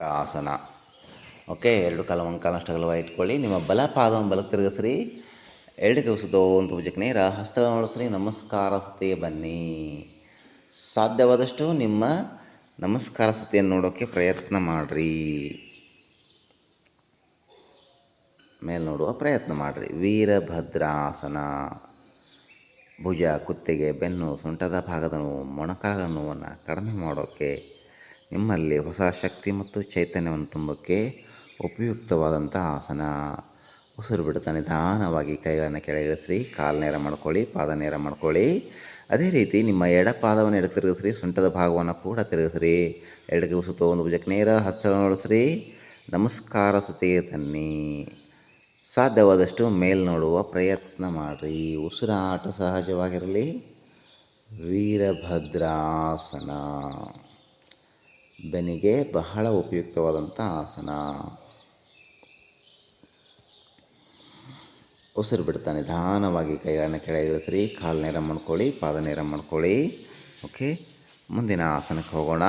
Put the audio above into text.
ಆಸನ. ಓಕೆ, ಎರಡು ಕಾಲ, ಒಂದು ಕಾಲ ಅಷ್ಟಗಲವ ಇಟ್ಕೊಳ್ಳಿ. ನಿಮ್ಮ ಬಲ ಪಾದವನ್ನು ಬಲಕ್ಕೆ ತಿರುಗಿಸ್ರಿ ಎರಡು ದಿವಸದ ಒಂದು ಭುಜಕ್ಕೆ ನೇರ ಹಸ್ತ ನೋಡಿಸ್ರಿ. ನಮಸ್ಕಾರ ಸತಿ ಬನ್ನಿ. ಸಾಧ್ಯವಾದಷ್ಟು ನಿಮ್ಮ ನಮಸ್ಕಾರ ಸತಿಯನ್ನು ನೋಡೋಕ್ಕೆ ಪ್ರಯತ್ನ ಮಾಡಿರಿ. ಮೇಲೆ ನೋಡುವ ಪ್ರಯತ್ನ ಮಾಡಿರಿ. ವೀರಭದ್ರಾಸನ. ಭುಜ, ಕುತ್ತಿಗೆ, ಬೆನ್ನು, ಸೊಂಟದ ಭಾಗದ ನೋವು ಮೊಣಕಾಲ ನೋವನ್ನು ಕಡಿಮೆ ಮಾಡೋಕ್ಕೆ ನಿಮ್ಮಲ್ಲಿ ಹೊಸ ಶಕ್ತಿ ಮತ್ತು ಚೈತನ್ಯವನ್ನು ತುಂಬಕ್ಕೆ ಉಪಯುಕ್ತವಾದಂಥ ಆಸನ. ಉಸಿರು ಬಿಡ್ತಾ ನಿಧಾನವಾಗಿ ಕೈಗಳನ್ನು ಕೆಳಗಿಳಿಸ್ರಿ ಕಾಲು ನೇರ ಮಾಡ್ಕೊಳ್ಳಿ, ಪಾದ ನೇರ ಮಾಡ್ಕೊಳ್ಳಿ. ಅದೇ ರೀತಿ ನಿಮ್ಮ ಎಡ ಪಾದವನ್ನು ಎಡ ತಿರುಗಿಸ್ರಿ, ಸೊಂಟದ ಭಾಗವನ್ನು ಕೂಡ ತಿರುಗಿಸ್ರಿ. ಎಡಕ್ಕೆ ಉಸುತ್ತ ಒಂದು ಭುಜಕ್ಕೆ ನೇರ ಹಸ್ತವನ್ನು ನೋಡಿಸ್ರಿ ನಮಸ್ಕಾರ ಸತೀಯ ತನ್ನಿ. ಸಾಧ್ಯವಾದಷ್ಟು ಮೇಲ್ ನೋಡುವ ಪ್ರಯತ್ನ ಮಾಡಿರಿ. ಉಸಿರಾಟ ಸಹಜವಾಗಿರಲಿ. ವೀರಭದ್ರಾಸನ. ಬೆನ್ನಿಗೆ ಬಹಳ ಉಪಯುಕ್ತವಾದಂಥ ಆಸನ. ಉಸಿರು ಬಿಡ್ತಾನೆ ನಿಧಾನವಾಗಿ ಕೈಗಳನ್ನು ಕೆಳಗೆ ಇಳಿಸ್ರಿ, ಕಾಲು ನೇರ ಮಾಡ್ಕೊಳ್ಳಿ, ಪಾದ ನೇರ ಮಾಡ್ಕೊಳ್ಳಿ. ಓಕೆ ಮುಂದಿನ ಆಸನಕ್ಕೆ ಹೋಗೋಣ.